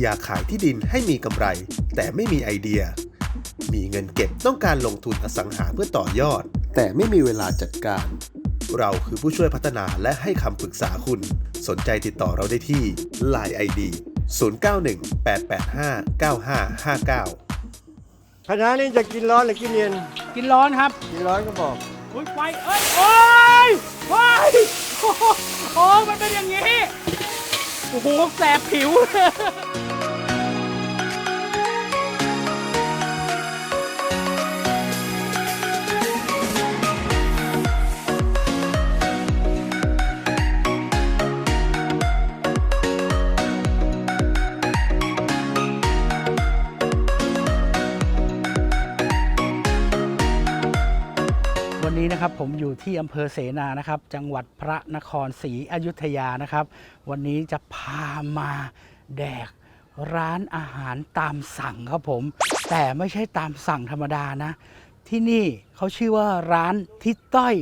อยากขายที่ดินให้มีกำไร แต่ไม่มีไอเดีย มีเงินเก็บต้องการลงทุนอสังหาเพื่อต่อยอด แต่ไม่มีเวลาจัดการ เราคือผู้ช่วยพัฒนาและให้คำปรึกษาคุณ สนใจติดต่อเราได้ที่ Line ID 0918859559คณะนี้จะกินร้อนหรือกินเย็น กินร้อนครับ กินร้อนก็บอกอุ้ยไฟเอ้ยโอ้ยไฟโอ้โหโอ้มันเป็นอย่างนี้ โอ้โหแสบผิว ที่อำเภอเสนานะครับ จังหวัดพระนครศรีอยุธยานะครับ วันนี้จะพามาแดกร้านอาหารตามสั่งครับผม แต่ไม่ใช่ตามสั่งธรรมดานะ ที่นี่เขาชื่อว่าร้านทิศต้อย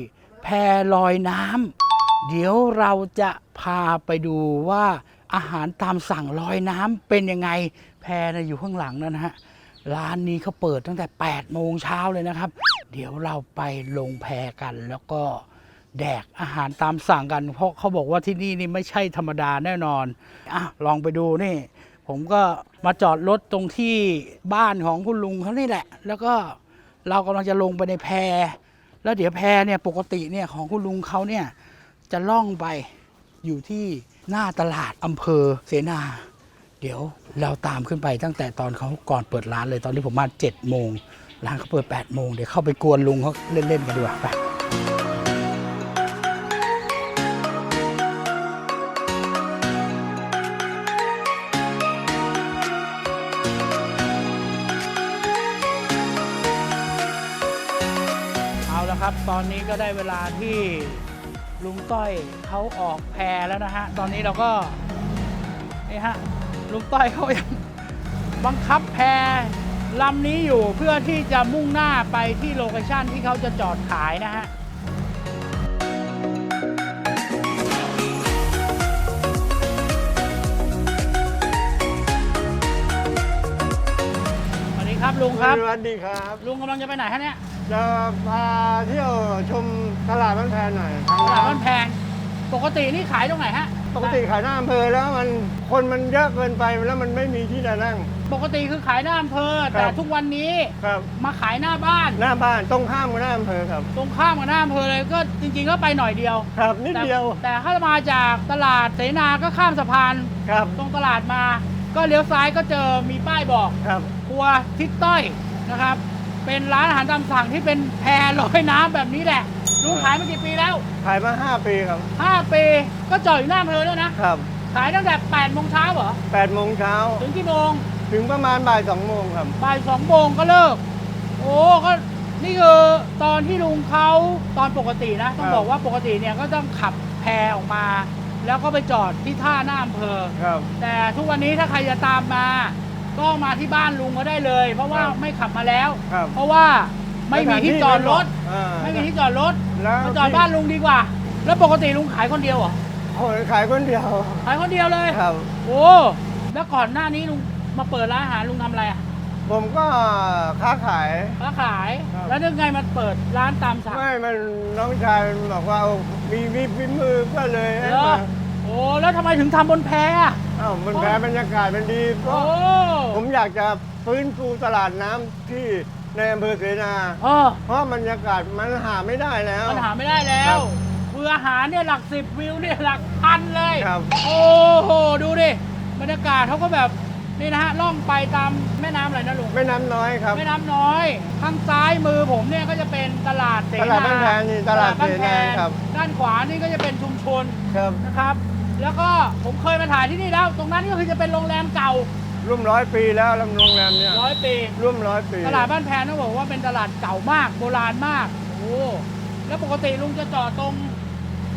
แพลอยน้ำเดี๋ยวเราจะพาไปดูว่าอาหารตามสั่งลอยน้ำเป็นยังไง แพนะอยู่ข้างหลังนั่นนะฮะร้านนี้เขาเปิดตั้งแต่8โมงเช้าเลยนะครับ เดี๋ยวเราไปลงแพกันแล้วก็แดกอาหารตามสั่งกัน เพราะเขาบอกว่าที่นี่นี่ไม่ใช่ธรรมดาแน่นอนอะลองไปดูนี่ ผมก็มาจอดรถตรงที่บ้านของคุณลุงเขานี่แหละ แล้วก็เรากำลังจะลงไปในแพ แล้วเดี๋ยวแพเนี่ยปกติเนี่ยของคุณลุงเขาเนี่ยจะล่องไปอยู่ที่หน้าตลาดอำเภอเสนา เดี๋ยวเราตามขึ้นไปตั้งแต่ตอนเขาก่อนเปิดร้านเลยตอนที่ผมมา7จ็ดโมง ร้านเขาเปิด8ปดโมงเดี๋ยวเข้าไปกวนลุงเขาเล่นๆกันดีกว่าไปเอาละครับ ตอนนี้ก็ได้เวลาที่ลุงต้อยเขาออกแพรแล้วนะฮะ ตอนนี้เราก็นี่ฮะลุงต้อยเขายังบังคับแพร ลำนี้อยู่เพื่อที่จะมุ่งหน้าไปที่โลเคชั่นที่เขาจะจอดขายนะฮะสวัสดีครับลุงครับ สวัสดีครับ ลุงกำลังจะไปไหนฮะเนี่ย จะพาเที่ยวชมตลาดบ้านแพนหน่อยตลาดบ้านแพงปกตินี่ขายตรงไหนฮะ ปกติขายหน้าอำเภอแล้วมันคนมันเยอะเกินไปแล้วมันไม่มีที่จะนั่ง ปกติคือขายหน้าอำเภอครับแต่ทุกวันนี้ครับมาขายหน้าบ้าน หน้าบ้านตรงข้ามกับหน้าอำเภอครับ ตรงข้ามกับหน้าอำเภอเลยก็จริง ๆ ก็ไปหน่อยเดียว ครับนิดเดียว แต่แต่ถ้ามาจากตลาดเสนาก็ข้ามสะพานครับตรงตลาดมา ก็เลี้ยวซ้ายก็เจอมีป้ายบอกครับครัวทิศต้อยนะครับ เป็นร้านอาหารตามสั่งที่เป็นแพลอยน้ำแบบนี้แหละลุงขายมากี่ปีแล้ว ขายมา 5 ปีครับ 5 ปีก็จอดอยู่หน้าอำเภอแล้วนะ ครับขายตั้งแต่8โมงเช้าเหรอ 8โมงเช้าถึงกี่โมงถึงประมาณบ่าย2โมงครับ บ่าย2โมงก็เลิก โอ้ก็นี่คือตอนที่ลุงเขาตอนปกตินะ ต้องครับ บอกว่าปกติเนี่ยก็ต้องขับแพออกมา แล้วก็ไปจอดที่ท่าหน้าอำเภอ ครับ แต่ทุกวันนี้ถ้าใครจะตามมา ก็มาที่บ้านลุงก็ได้เลย เพราะว่าครับไม่ขับมาแล้ว ครับเพราะว่าไม่มีที่จอดรถ อ่าไม่มีที่จอดรถแล้วมาจอดบ้านลุงดีกว่า แล้วปกติลุงขายคนเดียวเหรอโอ้ยขายคนเดียวขายคนเดียวเลยครับ โอ้แล้วก่อนหน้านี้ลุงมาเปิดร้านอาหารลุงทำอะไรอะผมก็ค้าขาย ค้าขาย ครับ แล้วยังไงมาเปิดร้านตามสั่ง ไม่มันน้องชายมันบอกว่าเอามีมีฝีมือก็เลยให้เหรอ มาโอ้แล้วทำไมถึงทำบนแพอะเอ้ามันแพ้บรรยากาศมันดีเพโอ้ราะผมอยากจะฟื้นฟูตลาดน้ำที่ในอำเภอเสนา เออเพราะบรรยากาศมันหาไม่ได้แล้ว มันหาไม่ได้แล้วครับคืออาหารเนี่ยหลักสิบวิวเนี่ยหลักพันเลยครับ โอ้โหดูดิบรรยากาศเขาก็แบบนี่นะฮะล่องไปตามแม่น้ำอะไรนะลุงไม่น้ำน้อยครับ แม่น้ำน้อยข้างซ้ายมือผมเนี่ยก็จะเป็นตลาดเสตลาดบ้านแพงนี่ตลาดบ้านแพเสนางครับ ด้านขวานี่ก็จะเป็นชุมชน ครับ นะครับ แล้วก็ผมเคยมาถ่ายที่นี่แล้ว ตรงนั้นก็คือจะเป็นโรงแรมเก่าร่วมร้อยปีแล้วลำโรงแรมเนี่ยร้อยปี ร่วมร้อยปี ตลาดบ้านแพงต้องบอกว่าเป็นตลาดเก่ามาก โบราณมาก โอ้แล้วปกติลุงจะจอดตรง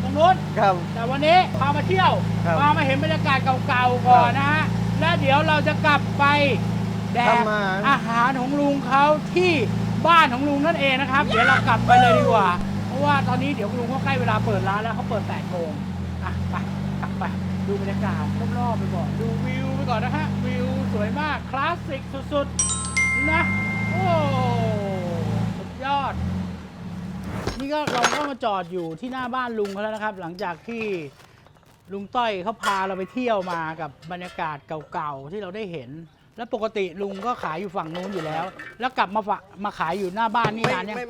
ตรงนู้นครับ แต่วันนี้พามาเที่ยวครับพามาเห็นบรรยากาศเก่าๆก่อนนะฮะและเดี๋ยวเราจะกลับไปแดกทำอาหารอาหารของลุงเขาที่บ้านของลุงนั่นเองนะครับ เดี๋ยวเรากลับไปเลยดีกว่า เพราะว่าตอนนี้เดี๋ยวลุงก็ใกล้เวลาเปิดร้านแล้วเขาเปิด8โมงอะไปกลับ ไป ดูบรรยากาศรอบๆไปก่อน ดูวิวไปก่อนนะฮะ วิวสวยมาก คลาสสิกสุดๆ นะ โอ้ สุดยอด นี่ก็เราก็มาจอดอยู่ที่หน้าบ้านลุงเขาแล้วนะครับ หลังจากที่ลุงต้อยเขาพาเราไปเที่ยวมากับบรรยากาศเก่าๆที่เราได้เห็น แล้วปกติลุงก็ขายอยู่ฝั่งนู้นอยู่แล้ว แล้วกลับมาฝะมาขายอยู่หน้าบ้านนี่นานยัง ไม่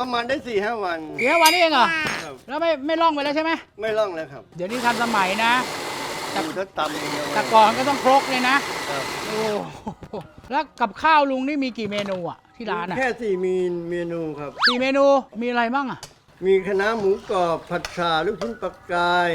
ประมาณได้สี่ห้าวันเดี๋ยววันนี้เองเหรอ ครับแล้วไม่ไม่ล่องไปแล้วใช่ไหม ไม่ล่องแล้วครับเดี๋ยวนี้ทันสมัยนะแต่อยู่ถ้าตำเองเอาไว้แต่ก่อนก็ต้องครกเลยนะ ครับโอ้โหแล้วกับข้าวลุงนี่มีกี่เมนูอะที่ร้านอะแค่สี่มีเมนูครับ สี่เมนูมีอะไรบ้างอะมีคณะน้าหมูกรอบผัดชาลูกชิ้นปลากาย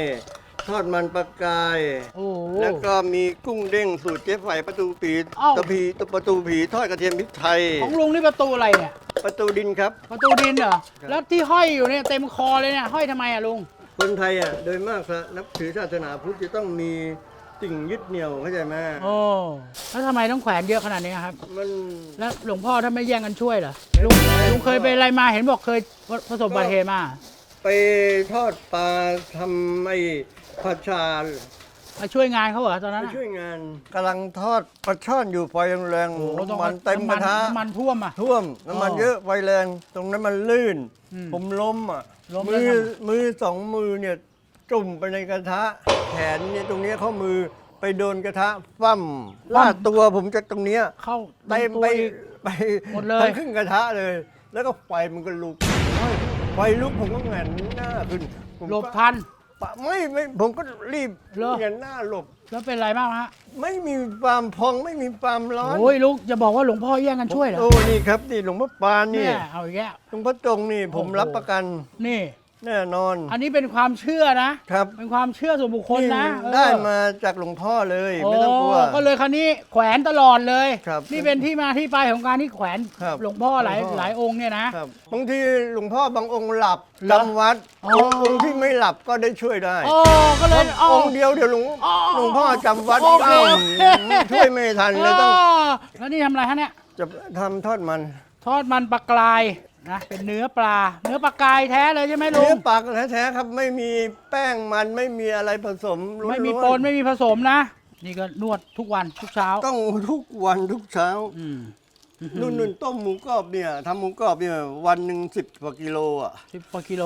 ทอดมันปลากาย โอ้โห แล้วก็มีกุ้งเด้งสูตรเจ๊ไฝประตูผีเอ้าตะพีตะประตูผีทอดกระเทียมพริกไทย ของลุงนี่ประตูอะไรเนี่ย ประตูดินครับ ประตูดินเหรอครับแล้วที่ห้อยอยู่เนี่ยเต็มคอเลยเนี่ยห้อยทำไมอะลุง คนไทยอะโดยมากพระนับถือศาสนาพุทธจะต้องมีสิ่งยึดเหนี่ยวเข้าใจไหมโอ้ แล้วทำไมต้องแขวนเยอะขนาดนี้ครับ มัน แล้วหลวงพ่อท่านไม่แย่งกันช่วยเหรอ ลุงลุงเคยไปอะไรมาเห็นบอกเคยประสบอุบัติเหตุมา ไปทอดปลาทำไอ้ผัดชามาช่วยงานเขาเหรอตอนนั้นไปอะช่วยงานกำลังทอดปลาช่อนอยู่ไฟแรงโอ้โหๆต้องน้ำมันเต็มกระทะน้ำมันท่วมอะ ท่วมน้ำมันอ๋อเยอะไฟแรง ตรงนั้นมันลื่น อืมผมล้มอะล้มมืแล้วอทำมือสองมือเนี่ยจุ่มไปในกระทะ แขนเนี่ยตรงเนี้ยข้อมือไปโดนกระทะฟั่มลาดตัวผมจากตรงเนี้ย เข้าไปตัวไปอีก ไปหมดเลย ทั้งครึ่งกระทะเลย แล้วก็ไฟมันก็ลุก ไฟลุกผมก็แหงนหน้าขึ้นผมหลบก็ทัน ปะไม่ไม่ผมก็รีบเหรอแหงนหน้าหลบ แล้วเป็นไรบ้างฮะไม่มีความพองไม่มีความร้อนโอ้ยลูกจะบอกว่าหลวงพ่อแย่งกันช่วยเหรอโอ้นี่ครับนี่หลวงพ่อปานนี่แม่เอาอีกแล้วหลวงพ่อจงนี่ผมโอ้โหรับประกัน นี่ แน่นอน อันนี้เป็นความเชื่อนะครับ เป็นความเชื่อส่วนบุคคลนะนี่เออได้มาจากหลวงพ่อเลย ไม่ต้องกลัวโก็เลยคราวนี้แขวนตลอดเลย ครับนี่เป็นที่มาที่ไปของการที่แขวนครับหลวงพ่อหลายหลวงพ่อ หลายองค์เนี่ยนะ ครับบางทีหลวงพ่อบางองค์หลับเหรอจำวัดอ๋อองค์องค์ที่ไม่หลับก็ได้ช่วยได้โอ้ก็เลยอ๋อองค์เดียวเดี๋ยวหลวงอ๋อหลวงพ่อจำวัดโอเคอ้าวโอเคช่วยไม่ทันเลยต้องอ๋อแล้วนี่ทำอะไรฮะเนี่ยจะทำทอดมัน ทอดมันปลากราย นะเป็นเนื้อปลา เนื้อปลากรายแท้เลยใช่ไหมลุเนื้องปลากแท้ๆครับไม่มีแป้งมันไม่มีอะไรผสมล้วนๆไม่มีปนไม่มีผสมนะ นี่ก็นวดทุกวันทุกเช้าต้องทุกวันทุกเช้า อืมนุ่นนุ่นต้มหมูกรอบเนี่ยทำหมูกรอบเนี่ยวันหนึ่งสิบกว่ากิโลอะสิบกว่ากิโล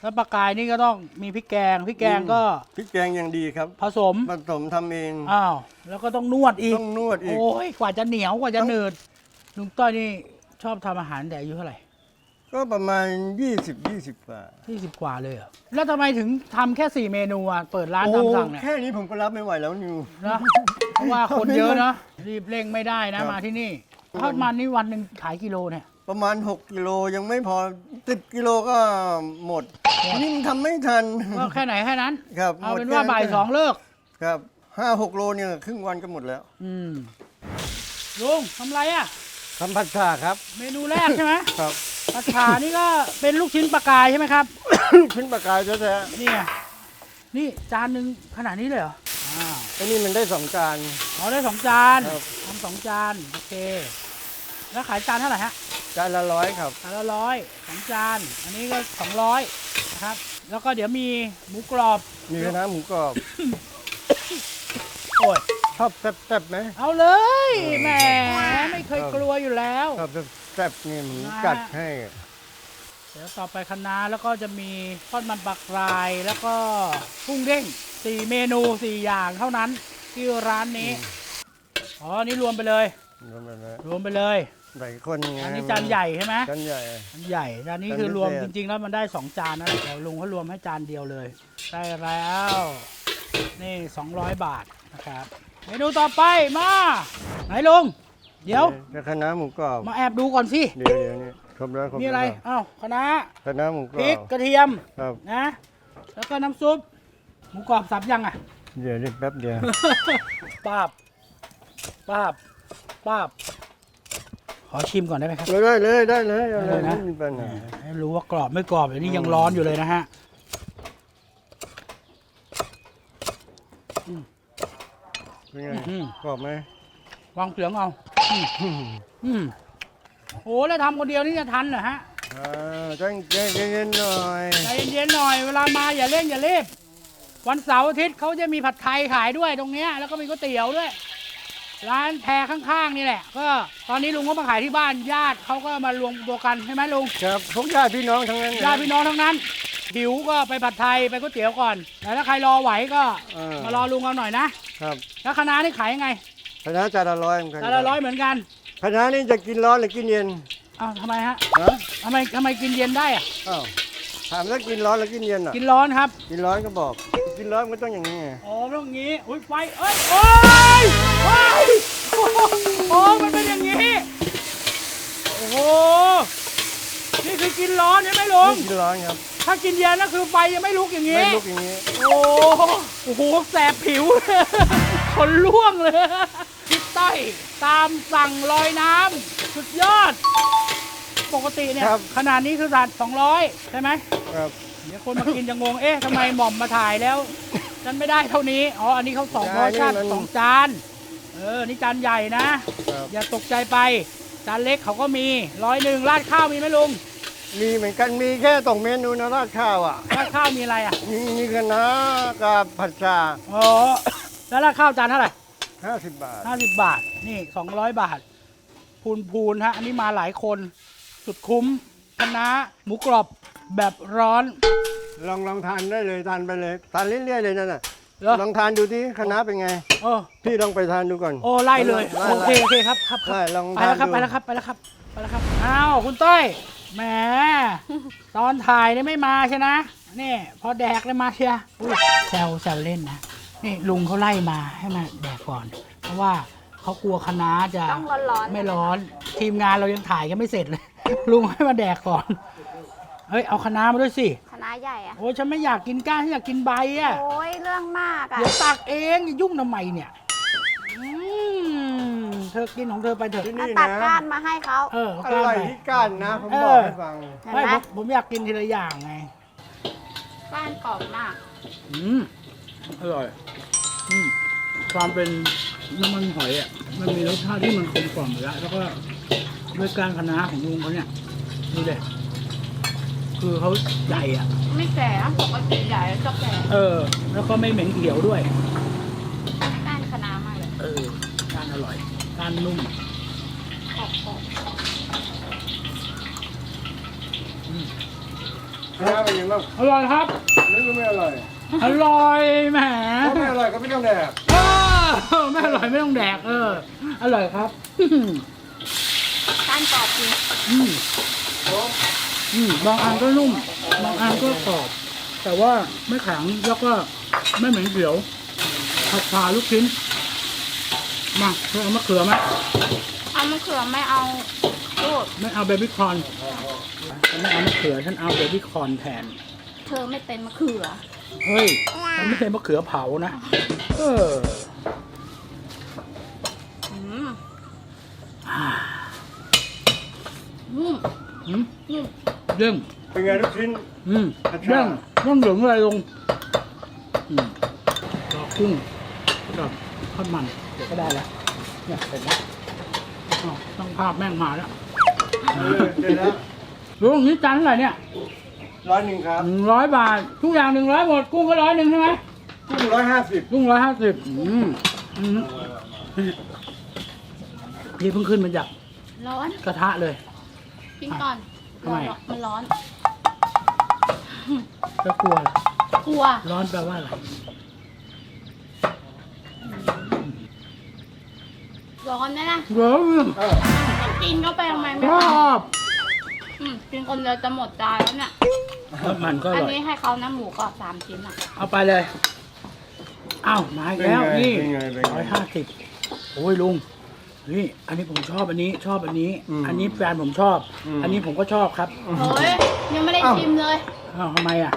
แล้วปลากรายนี่ก็ต้องมีพริกแกงพริกแกงก็พริกแกงอย่างดีครับผสมผสมทำเองอ้าวแล้วก็ต้องนวดอีก ต้องนวดอีก โอ้ยกว่าจะเหนียวกว่าจะหนืดลุงต้อยนี่ชอบทำอาหารแต่อายุเท่าไหร่ ก็ประมาณ 20 20กว่าที่สิบกว่าเลยเหรอแล้วทำไมถึงทำแค่สี่เมนูอะเปิดร้านโอ้ตามสั่งเนี่ยแค่นี้ผมก็รับไม่ไหวแล้วนิว นะเพราะว่าคนเยอะเนาะรีบเร่งไม่ได้นะครับ มาที่นี่ทอดมันนี่วันหนึ่งขายกิโลเนี่ย ประมาณ 6กิโลยังไม่พอ 10 กิโลก็หมดนี่มันทำไม่ทัน ก็แค่ไหนแค่นั้น ครับเอาหมดเป็นแค่ว่าบ่ายสองเลิก ครับห้าหกโลเนี่ยครึ่งวันก็หมดแล้วอืมลุงทำไรอะ ทำผัดชาครับ เมนูแรกใช่ไหม ครับ ผัดฉานี่ก็เป็นลูกชิ้นปลากายใช่ไหมครับ ชิ้นปลากายแท้นี่ไงนี่จานหนึ่งขนาดนี้เลยเหรออ้าวๆไอ้นี่มันได้สองจาน อ๋อได้สองจานครับ ทำสองจานโอเค แล้วขายจานเท่าไหร่ฮะจานละร้อยครับ จานละร้อยสองจาน อันนี้ก็สองร้อยนะครับ แล้วก็เดี๋ยวมีหมูกรอบ มีคณะน้าหมูกรอบโอ้ย ชอบแซ่บๆไหม เอาเลยแหมไม่เคยครับกลัวอยู่แล้ว ชอบแซ่บๆนี่หมูนะกัดให้เดี๋ยวต่อไปคณะน้าแล้วก็จะมีทอดมันปลากรายแล้วก็กุ้งเด้งสี่เมนูสี่อย่างเท่านั้นที่ร้านนี้อ๋อนี่รวมไปเลย รวมไปเลยรวมไปเลยหลายคนอันนี้จานใหญ่ใช่ไหมจานใหญ่จานใหญ่จานนี้จานคือรวมพิจเศษริง ๆ แล้วมันได้สองจานนะแต่ลุงเขารวมให้จานเดียวเลย ได้แล้วนี่200บาทนะครับ เมนูต่อไปมา ไหนลุง เดี๋ยวจะคณะน้าหมูกรอบมาแอบดูก่อนสิ เดี๋ยวเดี๋ยวนี่ครบแล้วครบมีอะไรแล้วอ้าวคณะคณะน้าหมูกพรอริกบกระเทียมครับนะ แล้วก็น้ำซุป หมูกรอบสับยังอะ เดี๋ยวนี่แป๊บเดียวป้าบป้าบป้าบ ขอชิมก่อนได้ไหมครับได้เลยได้เลยเอาเลได้ยเลยนะไม่มีปัญหาให้รู้ว่ากรอบไม่กรอบเดี๋ยวนี้ยังร้อนอยู่เลยนะฮะ เป็นไงอืม กรอบไหมวางเสียงเอาอืมอืมโอ้แล้วทำคนเดียวนี่จะทันเหรอฮะ อ่าใจใจเย็นๆหน่อยใจเย็นๆหน่อยเวลามาอย่าเร่งอย่ารีบวันเสาร์อาทิตย์เขาจะมีผัดไทยขายด้วยตรงเนี้ยแล้วก็มีก๋วยเตี๋ยวด้วย ร้านแพรข้างๆนี่แหละ ก็ตอนนี้ลุงก็มาขายที่บ้านญาติเขาก็มารวมตัวกันใช่ไหมลุงครับพวกญาติพี่น้องทั้งนั้นญาติพี่น้องทั้งนั้น หิวก็ไปผัดไทยไปก๋วยเตี๋ยวก่อนแต่ถ้าใครรอไหวก็เออ มารอลุงเอาหน่อยนะครับแล้วคณะน้านี่ขายยังไงคณะจานละร้อยเหมือนกันจานละร้อยเหมือนกันคณะนี่จะกินร้อนหรือกินเย็นอ้าวทำไมฮะฮะทำไมทำไมกินเย็นได้อะอ้าวถามว่ากินร้อนหรือกินเย็นอะกินร้อนครับกินร้อนก็บอก กินร้อนมันก็ต้องอย่างนี้ไงอ๋อตรงนี้อุ้ยไฟเอ้ยโอ้ยโอ้ยโอ้โหโอ้มันเป็นอย่างนี้โอ้โหนี่คือกินร้อนใช่ไหมลุงนี่กินร้อนครับ ถ้ากินเย็นก็คือไฟยังไม่ลุกอย่างนี้ ไม่ลุกอย่างนี้ โอ้โอ้โหแสบผิวขนล่วงเลยทิศใต้ตามสั่งลอยน้ำสุดยอด ปกติเนี่ย ครับ ขนาดนี้คือสัตว์200ใช่ไหม ครับ เดี๋ยวคนมากินจะงง เอ๊ะทำไมหม่อมมาถ่ายแล้วฉันไม่ได้เท่านี้ อ๋อ อันนี้เขาสองร้อยชาติสองจาน เออ นี่จานใหญ่นะ ครับ อย่าตกใจไป จานเล็กเขาก็มีร้อยหนึ่งราดข้าวมีไหมลุง มีเหมือนกันมีแค่ตรงเมนูนะราดข้าวอะราดข้าวมีอะไรอะมีมีคณะกับผัดชาอ๋อแล้วราดข้าวจานเท่าไหร่50บาทห้าสิบบาทนี่สองร้อยบาท พูนพูนฮะอันนี้มาหลายคนสุดคุ้มคณะหมูกรอบแบบร้อน ลองลองทานได้เลยทานไปเลยทานเรื่อยๆเลยนั่นน่ะเหรอ ลองทานดูที่คณะเป็นไง โอ้พี่ลองไปทานดูก่อน โอ้ไล่เลยไล่โอเคไล่โอเคครับครับครับไล่ลองไปแล้วครับทานดู ไปแล้วครับไปแล้วครับไปแล้วครับอ้าวคุณต้อย แหมตอนถ่ายเนี่ยไม่มาใช่นะนี่พอแดกเลยมาเชียอุ้ยแซวแซวเล่นนะนี่ลุงเขาไล่มาให้มาแดกก่อน เพราะว่าเขากลัวคณะจะต้องร้อนๆ ไม่ร้อน ทีมงานเรายังถ่ายกันไม่เสร็จเลย ลุงให้มาแดกก่อนเฮ้ยเอาคณะมาด้วยสิคณะใหญ่อะโอ้ยฉันไม่อยากกินก้านฉันอยากกินใบอะโอ้ยเรื่องมากอะเดี๋ยวตักเองอย่ายุ่งทำไมเนี่ยอืม เธอกินของเธอไปเถอะ ที่เอานี่ตัดนะก้านมาให้เขา เอออก้านร่อยไปที่ก้านนะ ผมเออบอกให้ฟัง เห็นไม่ไหมผมผมอยากกินทีละอย่างไง ก้านกรอบมาก อืม อร่อย อืม ความเป็นน้ำมันหอยอะ มันมีรสชาติที่มันกลมกล่อมอยู่แล้ว แล้วก็ด้วยการคณะน้าของลุงเขาเนี่ย ดูเด็คือเขาใหญ่อะ ไม่แก่ปกติใหญ่จะแก่เออ แล้วก็ไม่เหม็นเขียวด้วย ก้านคณะมากเลย เออการอร่อย การนุ่มกรอบกรอบคณะเป็นยังไงบ้างอร่อยครับนึกว่าไม่อร่อยอร่อยแหมถ้าไม่อร่อยก็ไม่ต้องแดกเออไม่อร่อยไม่ต้องแดกเออ อร่อยครับก้านกรอบจริงอืมอืมบางอันก็นุ่ม บางอันก็กรอบ แต่ว่าไม่แข็งแล้วก็ไม่เหม็นเขียวผัดชาลูกชิ้น มาเธอเอามะเขือไหมเอามะเขือไม่เอาลูกไม่เอาเบบี้คอนฉันไม่เอามะเขือฉันเอาเบบี้คอนแทน เธอไม่เป็นมะเขือ เฮ้ยฉันไม่ใช่มะเขือเผานะ เอออืมนุ่มอืมนุ่มเด้งเป็นไงลูกชิ้นอืมผัดชาเด้งต้องเหลืองอะไรลงอืมรอกุ้งกับทอดมันเดี๋ยวก็ได้แล้วเนี่ยเสร็จแล้วอ้าวต้องภาพแม่งมาแล้วเออเดี๋ยวนะลุงนี่จานเท่าไหร่เนี่ยร้อยหนึ่งครับหนึ่งร้อยบาท ทุกอย่างหนึ่งร้อยหมด กุ้งก็ร้อยหนึ่งใช่ไหมกุ้งร้อยห้าสิบกุ้งร้อยห้าสิบอืมอืมนี่เพิ่งขึ้นมาจากร้อนกระทะเลยกินก่อนทำไม ร้อนมันร้อนแล้วกลัวเหรอกลัว ร้อนแปลว่าอะไร ร้อนนะนะร้อนเออกินเข้าไปทำไมชไม่อทบำอืมกินคนเดียวจะหมดจานแล้วเนี่ย แล้วมันก็ออันร่อย นี้ให้เขานะหมูกรอบสามชิ้นอะ เอาไปเลยอ้าวมาอีกแล้วเป็นไงนี่เป็นไงเป็นไงร้อยห้าสิบโอ้ยลุง นี่ อันนี้ผมชอบอันนี้ ชอบอันนี้ อืมอันนี้แฟนผมชอบ อืม อันนี้ผมก็ชอบครับโอ้ย ยังไม่ได้อ้าวชิมเลย อ้าวทำไมอะ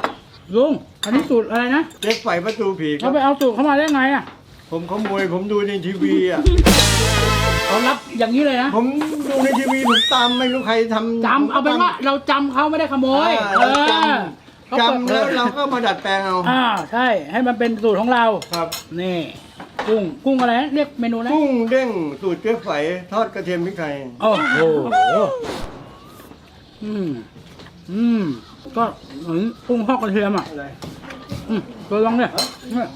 ลุง อันนี้สูตรอะไรนะเจ๊กไฝประตูผีครัเขาบ ไปเอาสูตรเข้ามาได้ไงอะผมขโมยผมดูในทีวีอะ เขารับอย่างนี้เลยนะผมดูในทีวีผมตามไม่รู้ใครทำจำเอาเป็นว่าเราจำเขาไม่ได้ขโมยอ่าเอเราจอเขาำเปิดจำแล้วเราก็มาดัดแปลงเอาอ่าใช่ให้มันเป็นสูตรของเรา ครับนี่กุ้งกุ้งอะไรนะเรียกเมนูนะกุ้งเด้งสูตรเจ๊ไฝทอดกระเทียมพริกไทยโอ้โหอืมอืมก็เหมือนกุ้งทอดกระเทียมอะอะไรอืมตัวลองเนี่ยเนี่ย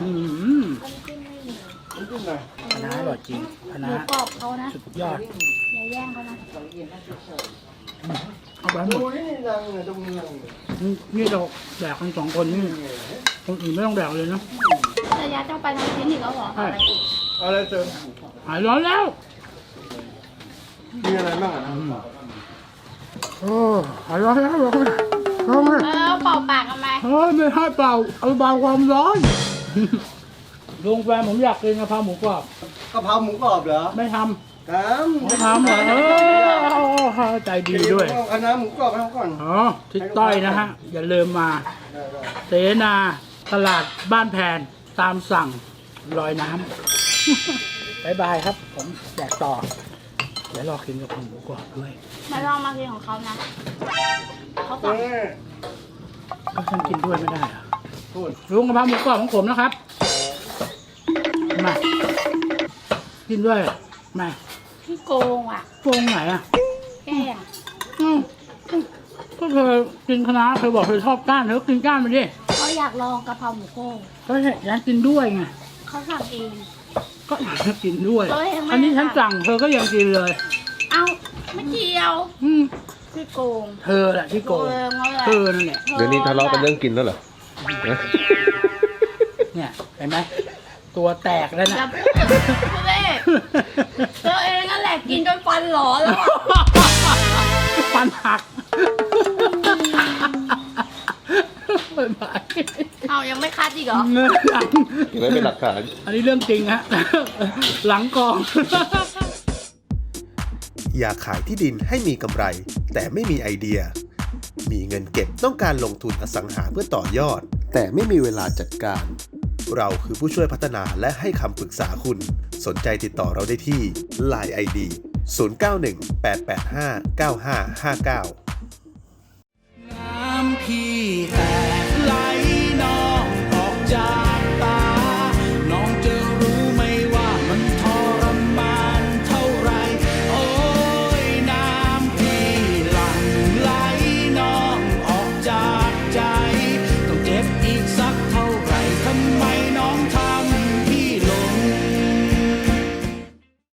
อืมนกินหน่อย คณะอร่อยจริงคหณะมูกรอบเขานะ สุดยอดอย่าแย่งเขานะ เอาไปหมดูดนี่นังเนี่ยตรงนี้นังเนี่ยนี่นี่เราแดกกันสองคนนี่คนอื่นไม่ต้องแดกเลยนะระยะจะไปทำชิ้นอีกแล้วเหรอใช่ อะไรเติมหายร้อนแล้วมีอะไรบ้างอะโอ้หายร้อนแล้วร้อนร้อนเออเป่าปากทำไมเฮ้ยไม่ให้เป่าเอาเบาความร้อน ลุงแฟนผมอยากกินกะเพราหมูกรอบกะเพราหมูกรอบเหรอไม่ทครับำไม่ทำเหรอเออใจดีด้วยคณะหมูกรอบให้เขาก่อนอ๋อทิศต้อยนะฮะ อย่าลืมมาเสนาตลาดบ้านแพนตามสั่งลอยน้ำ บายบายครับ ผมแดกต่อ เดี๋ยวรอกินกับหมูกรอบด้วยมาลองมากินของเขานะเขาเอสั่งอก็ฉันกินด้วยไม่ได้เหรอพูดลุงกะเพราหมูกรอบของผมนะครับ มา กินด้วย มาพี่โกงอะโกงไหนอะแกล้งอ้าวก็เธอกินคณะน้าเธอบอกเธอชอบก้านเธอก็กินก้านไปดิเขาอยากลองกะเพราหมูโก้งก็อยากกินด้วยไงเขาสั่งเอง ก็อยากจะกินด้วย เอ้ยไม่ อันนี้ฉันสั่งเธอก็ยังกินเลย เอ้าไม่เกี่ยวอืมพี่โกงเธอแหละที่โกงเอองั้นแหละเธอนั่นแหละเดี๋ยวนี้ทะเลาะกันเรื่องกินแล้วเหรอ เนี่ยเห็นไหม ตัวแตกแล้วอย่านะพูดทุเรศเธอเองนั่นแหละกินจนฟันหลอแล้วอะฟันหักบายบายเอายังไม่คัดอีกเหรอ เงินหลังเก็บไว้เป็นหลักฐาน อันนี้เรื่องจริงฮะ หลังกอง อยากขายที่ดินให้มีกำไร แต่ไม่มีไอเดีย มีเงินเก็บต้องการลงทุนอสังหาเพื่อต่อยอด แต่ไม่มีเวลาจัดการ เราคือผู้ช่วยพัฒนาและให้คำปรึกษาคุณ สนใจติดต่อเราได้ที่ Line ID 0918859559 น้ำพี่แต่